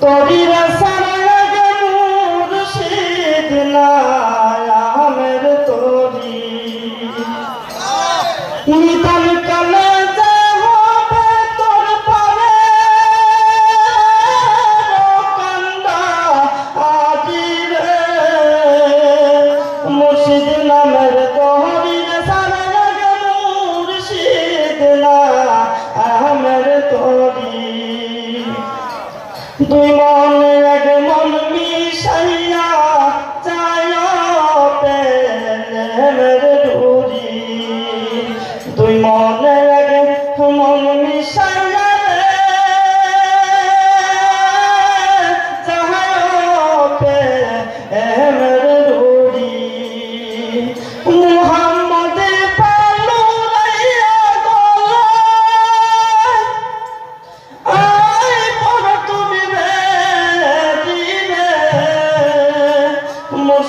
তরির সারাগে দুই মন এক মন মিশাইয়া চায় প্রেমের ডুরি দুই মন এক মন মিশাইয়া চায় প্রেমের ডুরি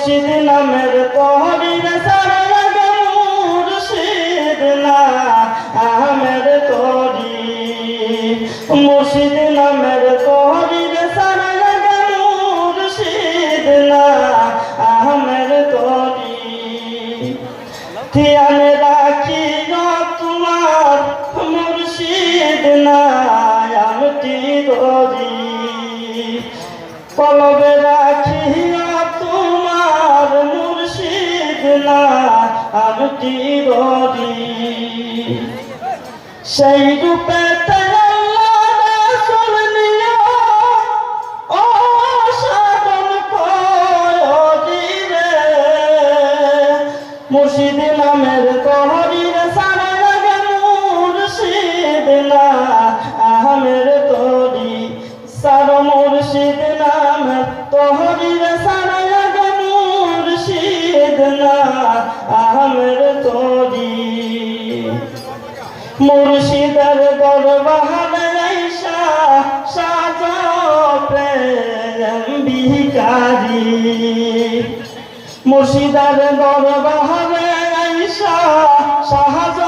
মুর্শিদ নামের তহরির সারা লাগে মুর্শিদ না আমের তরি। মুর্শিদ নামের তহরির সারা লাগে মুর্শিদ না আমের তরি। ধ্যানে রাখি না তোমার মুর্শিদ নায়ামটি দরি কলবে রাখি নায়ামটি দরি সেই রূপে মুর্শিদের দরবারে আইসা সাজাও প্রেম বিকারি মুর্শিদার দরবারে আইসা সাহায্য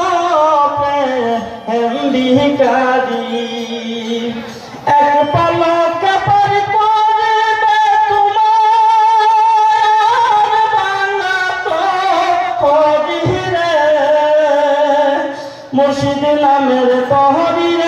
প্রেম বিকারি এক পলক মুর্শিদ নামের তহরির